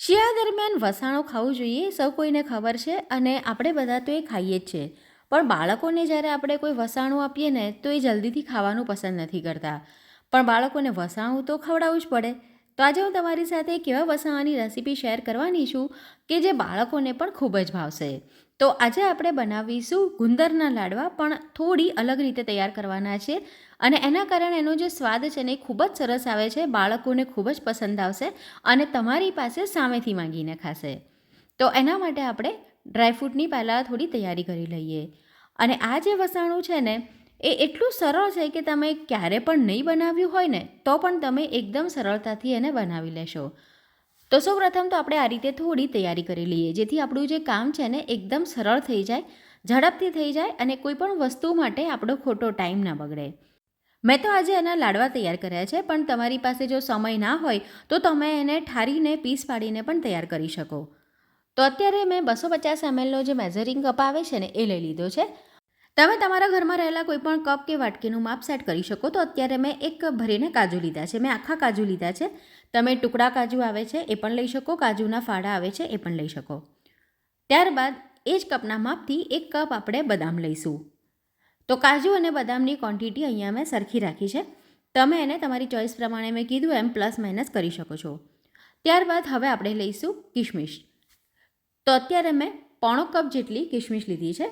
શિયાળા દરમિયાન વસાણો ખાવું જોઈએ, સૌ કોઈને ખબર છે અને આપણે બધા તો એ ખાઈએ જ છે પણ બાળકોને જ્યારે આપણે કોઈ વસાણું આપીએ ને તો એ જલ્દીથી ખાવાનું પસંદ નથી કરતા. પણ બાળકોને વસાણું તો ખવડાવવું જ પડે. તો આજે હું તમારી સાથે એક એવા વસાવાની રેસીપી શેર કરવાની છું કે જે બાળકોને પણ ખૂબ જ ભાવશે. તો આજે આપણે બનાવીશું ગુંદરના લાડવા, પણ થોડી અલગ રીતે તૈયાર કરવાના છે અને એના કારણે એનો જે સ્વાદ છે ને એ ખૂબ જ સરસ આવે છે, બાળકોને ખૂબ જ પસંદ આવશે અને તમારી પાસે સામેથી માંગીને ખાશે. તો એના માટે આપણે ડ્રાયફ્રૂટની પહેલાં થોડી તૈયારી કરી લઈએ. અને આ જે વસાણું છે ને એ એટલું સરળ છે કે તમે ક્યારે પણ નહીં બનાવ્યું હોય ને, તો પણ તમે એકદમ સરળતાથી એને બનાવી લેશો. તો સૌપ્રથમ તો આપણે આ રીતે થોડી તૈયારી કરી લઈએ, જેથી આપણું જે કામ છે ને એકદમ સરળ થઈ જાય, ઝડપથી થઈ જાય અને કોઈ પણ વસ્તુ માટે આપણો ખોટો ટાઈમ ના બગડે. મેં તો આજે એના લાડવા તૈયાર કર્યા છે, પણ તમારી પાસે જો સમય ના હોય, તો તમે એને ઠારીને, પીસ પાડીને પણ તૈયાર કરી શકો. તો અત્યારે મેં બસો પચાસ એમએલનો જે મેઝરિંગ કપ આવે છે ને, એ લઈ લીધો છે. તમે તમારા ઘરમાં રહેલા કોઈ પણ કપ કે વાટકીનું માપ સેટ કરી શકો તો અત્યારે મેં એક કપ ભરીને કાજુ લીધા છે. મેં આખા કાજુ લીધા છે. તમે ટુકડા કાજુ આવે છે એ પણ લઈ શકો, કાજુના ફાળા આવે છે એ પણ લઈ શકો. ત્યારબાદ એ જ કપના માપથી એક કપ આપણે બદામ લઈશું. તો કાજુ અને બદામની ક્વોન્ટિટી અહીંયા મેં સરખી રાખી છે. તમે એને તમારી ચોઈસ પ્રમાણે મેં કીધું એમ પ્લસ માઇનસ કરી શકો છો. ત્યારબાદ હવે આપણે લઈશું કિશમિશ તો અત્યારે મેં પોણો કપ જેટલી કિશમિશ લીધી છે.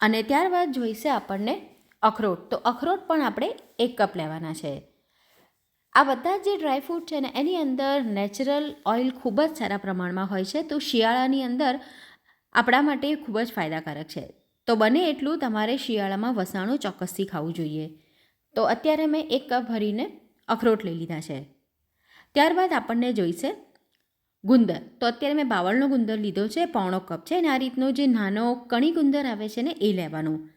અને ત્યારબાદ જોઈશે આપણને અખરોટ. તો અખરોટ પણ આપણે એક કપ લેવાના છે. આ બધા જે ડ્રાયફ્રૂટ છે ને, એની અંદર નેચરલ ઓઇલ ખૂબ જ સારા પ્રમાણમાં હોય છે. તો શિયાળાની અંદર આપણા માટે ખૂબ જ ફાયદાકારક છે. તો બને એટલું તમારે શિયાળામાં વસાણું ચોક્કસથી ખાવું જોઈએ. તો અત્યારે મેં એક કપ ભરીને અખરોટ લઈ લીધા છે. ત્યારબાદ આપણને જોઈશે ગુંદર. તો અત્યારે મેં બાવળનો ગુંદર લીધો છે, પોણો કપ છે અને આ રીતનો જે નાનો કણી ગુંદર આવે છે ને, એ લેવાનું.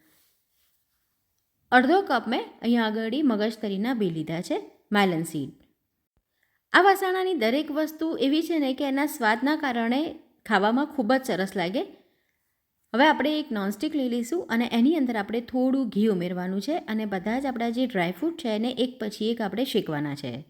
અડધો કપ મેં અહીંયા આગળ મગજતરીના બે લીધા છે મેલન સીડ આ વાસણાની દરેક વસ્તુ એવી છે ને કે એના સ્વાદના કારણે ખાવામાં ખૂબ જ સરસ લાગે. હવે આપણે એક નોનસ્ટિક લઈ લઈશું અને એની અંદર આપણે થોડું ઘી ઉમેરવાનું છે અને બધા જ આપણા જે ડ્રાયફ્રૂટ છે એને એક પછી એક આપણે શેકવાના છે.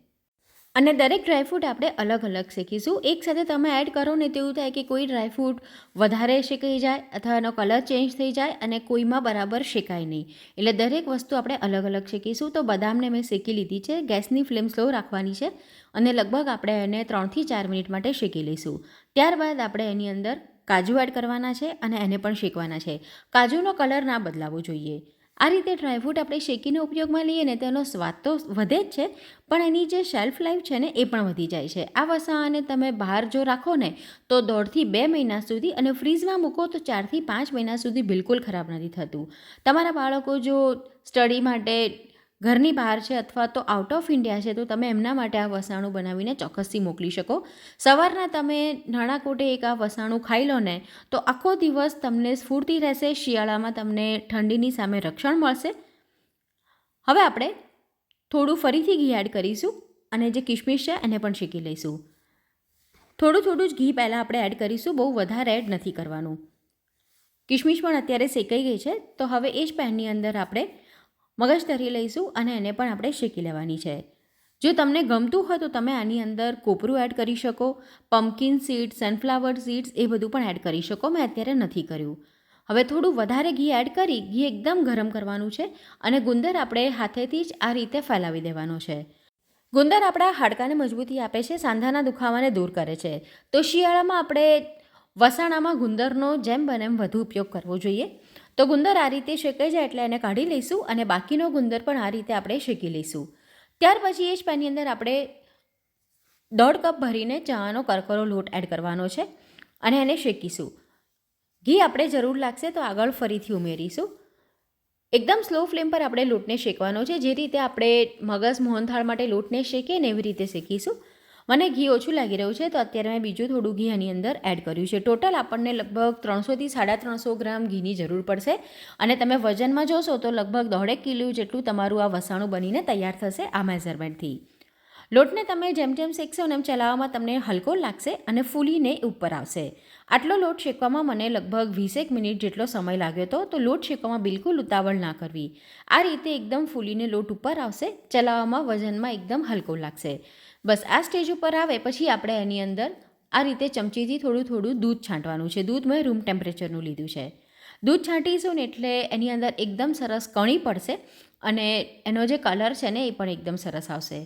અને દરેક ડ્રાયફ્રૂટ આપણે અલગ અલગ શેકીશું એક સાથે તમે એડ કરો ને તેવું થાય કે કોઈ ડ્રાયફ્રૂટ વધારે શેકાઈ જાય અથવા એનો કલર ચેન્જ થઈ જાય અને કોઈમાં બરાબર શેકાય નહીં. એટલે દરેક વસ્તુ આપણે અલગ અલગ શેકીશું તો બદામને મેં શેકી લીધી છે. ગેસની ફ્લેમ સ્લો રાખવાની છે અને લગભગ આપણે એને ત્રણથી ચાર મિનિટ માટે શેકી લઈશું. ત્યારબાદ આપણે એની અંદર કાજુ એડ કરવાના છે અને એને પણ શેકવાના છે. કાજુનો કલર ના બદલાવો જોઈએ. આ રીતે ડ્રાયફ્રૂટ આપણે શેકીને ઉપયોગમાં લઈએ ને તેનો સ્વાદ તો વધે જ છે, પણ એની જે શેલ્ફ લાઈફ છે ને એ પણ વધી જાય છે. આ વસાવાને તમે બહાર જો રાખો ને તો દોઢથી બે મહિના સુધી અને ફ્રીઝમાં મૂકો તો ચારથી પાંચ મહિના સુધી બિલકુલ ખરાબ નથી થતું. તમારા બાળકો જો સ્ટડી માટે ઘરની બહાર છે અથવા તો આઉટ ઓફ ઇન્ડિયા છે, તો તમે એમના માટે આ વસાણું બનાવીને ચોક્કસથી મોકલી શકો. સવારના તમે નાણાકોટે એક આ વસાણું ખાઈ લો ને, તો આખો દિવસ તમને સ્ફૂર્તિ રહેશે, શિયાળામાં તમને ઠંડીની સામે રક્ષણ મળશે. હવે આપણે થોડું ફરીથી ઘી એડ કરીશું અને જે કિશમિશ છે એને પણ શેકી લઈશું. થોડું થોડું જ ઘી પહેલાં આપણે એડ કરીશું, બહુ વધારે એડ નથી કરવાનું. કિશમિશ પણ અત્યારે શેકાઈ ગઈ છે, તો હવે એ જ પેનની અંદર આપણે મગજ તરી લઈશું અને એને પણ આપણે શેકી લેવાની છે. જો તમને ગમતું હોય તો તમે આની અંદર કોપરું એડ કરી શકો પમ્પકિન સીડ્સ સનફ્લાવર સીડ્સ એ બધું પણ એડ કરી શકો. મેં અત્યારે નથી કર્યું. હવે થોડું વધારે ઘી એડ કરી, ઘી એકદમ ગરમ કરવાનું છે અને ગુંદર આપણે હાથેથી જ આ રીતે ફેલાવી દેવાનો છે. ગુંદર આપણા હાડકાને મજબૂતી આપે છે, સાંધાના દુખાવાને દૂર કરે છે. તો શિયાળામાં આપણે વસાણામાં ગુંદરનો જેમ બને એમ વધુ ઉપયોગ કરવો જોઈએ. તો ગુંદર આ રીતે શેકાઈ જાય એટલે એને કાઢી લઈશું અને બાકીનો ગુંદર પણ આ રીતે આપણે શેકી લઈશું. ત્યાર પછી એ જ પેનની અંદર આપણે દોઢ કપ ભરીને ચાનો કરકરો લોટ એડ કરવાનો છે અને એને શેકીશું. ઘી આપણે જરૂર લાગશે તો આગળ ફરીથી ઉમેરીશું. એકદમ સ્લો ફ્લેમ પર આપણે લોટને શેકવાનો છે. જે રીતે આપણે મગજ મોહનથાળ માટે લોટને શેકીએ ને એવી રીતે શેકીશું. મને ઘી ઓછું લાગી રહ્યું છે, તો અત્યારે મેં બીજું થોડું ઘી આની અંદર એડ કર્યું છે. ટોટલ આપણને લગભગ ત્રણસોથી સાડા ત્રણસો ગ્રામ ઘીની જરૂર પડશે. અને તમે વજનમાં જોશો તો લગભગ દોઢેક કિલો જેટલું તમારું આ વસાણું બનીને તૈયાર થશે આ મેઝરમેન્ટથી. લોટને તમે જેમ જેમ શેકશો ને એમ ચલાવવામાં તમને હલકો લાગશે અને ફૂલીને ઉપર આવશે. આટલો લોટ શેકવામાં મને લગભગ વીસેક મિનિટ જેટલો સમય લાગ્યો હતો, તો લોટ શેકવામાં બિલકુલ ઉતાવળ ના કરવી. આ રીતે એકદમ ફૂલીને લોટ ઉપર આવશે, ચલાવવામાં વજનમાં એકદમ હલકો લાગશે. બસ આ સ્ટેજ ઉપર આવે પછી આપણે એની અંદર આ રીતે ચમચીથી થોડું થોડું દૂધ છાંટવાનું છે. દૂધ મેં રૂમ ટેમ્પરેચરનું લીધું છે. દૂધ છાંટીશું ને એટલે એની અંદર એકદમ સરસ કણી પડશે અને એનો જે કલર છે ને એ પણ એકદમ સરસ આવશે.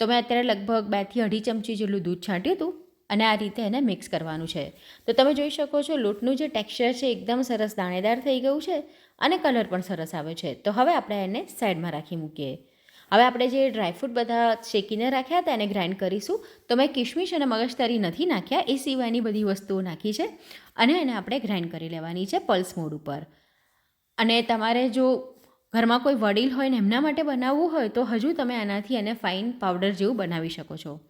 તો મેં અત્યારે લગભગ બેથી અઢી ચમચી જેટલું દૂધ છાંટ્યું હતું અને આ રીતે એને મિક્સ કરવાનું છે. તો તમે જોઈ શકો છો લોટનું જે ટેક્સચર છે એકદમ સરસ દાણેદાર થઈ ગયું છે અને કલર પણ સરસ આવે છે. તો હવે આપણે એને સાઈડમાં રાખી મૂકીએ. હવે આપણે જે ડ્રાયફ્રૂટ બધા શેકીને રાખ્યા હતા, એને ગ્રાઇન્ડ કરીશું. તો મેં કિશમિશ અને મગજતરી નથી નાખ્યા, એ સિવાયની બધી વસ્તુઓ નાખી છે. અને એને આપણે ગ્રાઇન્ડ કરી લેવાની છે પલ્સ મોડ ઉપર. અને તમારે જો ઘરમાં કોઈ વડીલ હોય ને એમના માટે બનાવવું હોય, તો હજુ તમે આનાથી એને ફાઇન પાવડર જેવું બનાવી શકો છો.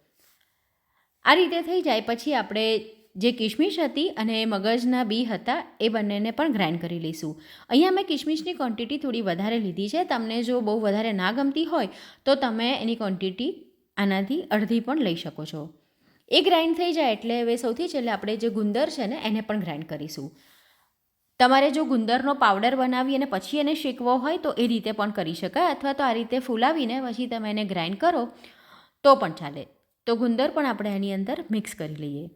આ રીતે થઈ જાય, પછી આપણે જે કિશમિશ હતી અને મગજના બી હતા, એ બંનેને પણ ગ્રાઇન્ડ કરી લઈશું. અહીંયા મેં કિશમિશની ક્વોન્ટિટી થોડી વધારે લીધી છે. તમને જો બહુ વધારે ના ગમતી હોય, તો તમે એની ક્વોન્ટિટી આનાથી અડધી પણ લઈ શકો છો. એ ગ્રાઇન્ડ થઈ જાય એટલે હવે સૌથી છેલ્લે આપણે જે ગુંદર છે ને, એને પણ ગ્રાઇન્ડ કરીશું. તમારે જો ગુંદરનો પાવડર બનાવી અને પછી એને શેકવો હોય, તો એ રીતે પણ કરી શકાય. અથવા તો આ રીતે ફૂલાવીને પછી તમે એને ગ્રાઇન્ડ કરો, તો પણ ચાલે. તો ગુંદર પણ આપણે એની અંદર મિક્સ કરી લઈએ.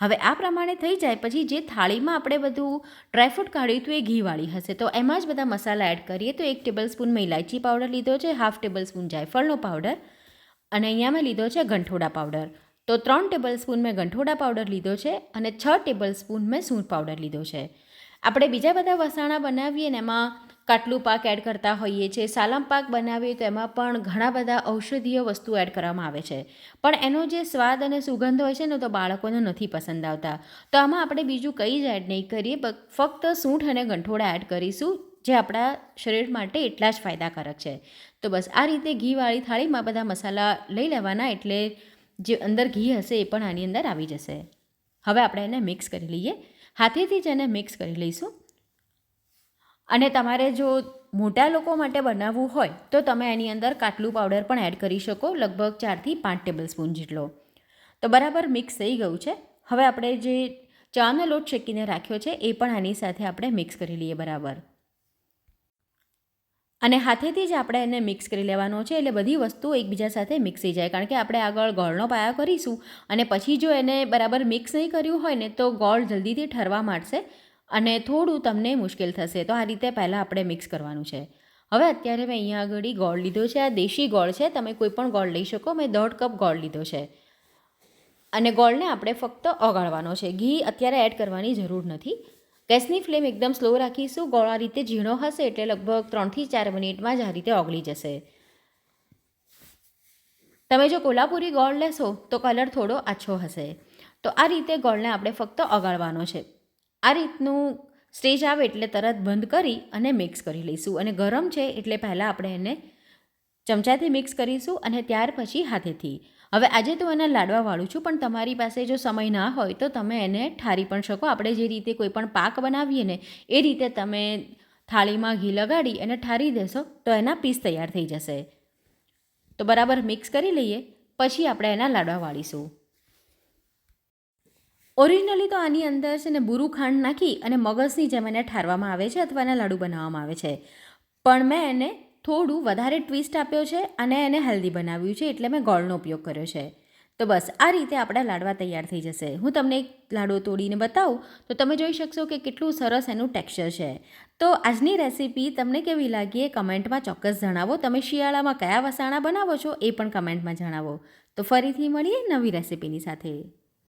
હવે આ પ્રમાણે થઈ જાય, પછી જે થાળીમાં આપણે બધું ડ્રાયફ્રૂટ કાઢ્યું હતું એ ઘીવાળી હશે. તો એમાં જ બધા મસાલા એડ કરીએ. તો એક ટેબલ સ્પૂન મેં ઇલાયચી પાવડર લીધો છે હાફ ટેબલસ્પૂન જાયફળનો પાવડર અને અહીંયા મેં લીધો છે ગંઠોડા પાવડર તો ત્રણ ટેબલ સ્પૂન મેં ગંઠોડા પાવડર લીધો છે અને છ ટેબલ સ્પૂન મેં સૂંઠ પાવડર લીધો છે. આપણે બીજા બધા વસાણા બનાવીએ ને એમાં કાટલું પાક એડ કરતા હોઈએ છીએ. સાલમ પાક બનાવીએ તો એમાં પણ ઘણા બધા ઔષધીય વસ્તુ એડ કરવામાં આવે છે. પણ એનો જે સ્વાદ અને સુગંધ હોય છે ને તો બાળકોને નથી પસંદ આવતા. તો આમાં આપણે બીજું કંઈ જ એડ નહીં કરીએ. ફક્ત સૂંઠ અને ગંઠોડા એડ કરીશું, જે આપણા શરીર માટે એટલા જ ફાયદાકારક છે. તો બસ આ રીતે ઘીવાળી થાળીમાં બધા મસાલા લઈ લેવાના એટલે જે અંદર ઘી હશે એ પણ આની અંદર આવી જશે. હવે આપણે એને મિક્સ કરી લઈએ. હાથેથી જ એને મિક્સ કરી લઈશું. અને તમારે જો મોટા લોકો માટે બનાવવું હોય, તો તમે એની અંદર કાટલું પાવડર પણ એડ કરી શકો, લગભગ ચારથી પાંચ ટેબલ સ્પૂન જેટલો. તો બરાબર મિક્સ થઈ ગયું છે. હવે આપણે જે ચાનો લોટ શેકીને રાખ્યો છે, એ પણ આની સાથે આપણે મિક્સ કરી લઈએ બરાબર. અને હાથેથી જ આપણે એને મિક્સ કરી લેવાનો છે, એટલે બધી વસ્તુઓ એકબીજા સાથે મિક્સ થઈ જાય. કારણ કે આપણે આગળ ગોળનો પાયા કરીશું, અને પછી જો એને બરાબર મિક્સ નહીં કર્યું હોય ને, તો ગોળ જલ્દીથી ઠરવા માંડશે. અને થોડું તમને મુશ્કેલ થશે. તો આ રીતે પહેલાં આપણે મિક્સ કરવાનું છે. હવે અત્યારે મેં અહીંયા આગળ ગોળ લીધો છે. આ દેશી ગોળ છે. તમે કોઈ પણ ગોળ લઈ શકો. મેં દોઢ કપ ગોળ લીધો છે. અને ગોળને આપણે ફક્ત ઓગાળવાનો છે. ઘી અત્યારે એડ કરવાની જરૂર નથી. ગેસની ફ્લેમ એકદમ સ્લો રાખીશું. ગોળ આ રીતે ઝીણો હશે એટલે લગભગ ત્રણથી ચાર મિનિટમાં જ આ રીતે ઓગળી જશે. તમે જો કોલ્હાપુરી ગોળ લેશો તો કલર થોડો આછો હશે. તો આ રીતે ગોળને આપણે ફક્ત ઓગાળવાનો છે. આ રીતનું સ્ટેજ આવે એટલે તરત બંધ કરી અને મિક્સ કરી લઈશું. અને ગરમ છે એટલે પહેલાં આપણે એને ચમચાથી મિક્સ કરીશું અને ત્યાર પછી હાથેથી. હવે આજે તો એના લાડવા વાળું છું, પણ તમારી પાસે જો સમય ના હોય તો તમે એને ઠારી પણ શકો. આપણે જે રીતે કોઈ પણ પાક બનાવીએ ને, એ રીતે તમે થાળીમાં ઘી લગાડી અને ઠારી દેશો તો એના પીસ તૈયાર થઈ જશે. તો બરાબર મિક્સ કરી લઈએ, પછી આપણે એના લાડવા વાળીશું. ઓરિજિનલી તો આની અંદર છે ને બુરું ખાંડ નાખી અને મગજની જેમ એને ઠારવામાં આવે છે અથવા એના લાડુ બનાવવામાં આવે છે. પણ મેં એને થોડું વધારે ટ્વિસ્ટ આપ્યો છે અને એને હેલ્ધી બનાવ્યું છે એટલે મેં ગોળનો ઉપયોગ કર્યો છે. તો બસ, આ રીતે આપણા લાડવા તૈયાર થઈ જશે. હું તમને એક લાડવો તોડીને બતાવું, તો તમે જોઈ શકશો કે કેટલું સરસ એનું ટેક્સચર છે. તો આજની રેસીપી તમને કેવી લાગી એ કમેન્ટમાં ચોક્કસ જણાવો. તમે શિયાળામાં કયા વસાણા બનાવો છો એ પણ કમેન્ટમાં જણાવો. તો ફરીથી મળીએ નવી રેસીપીની સાથે.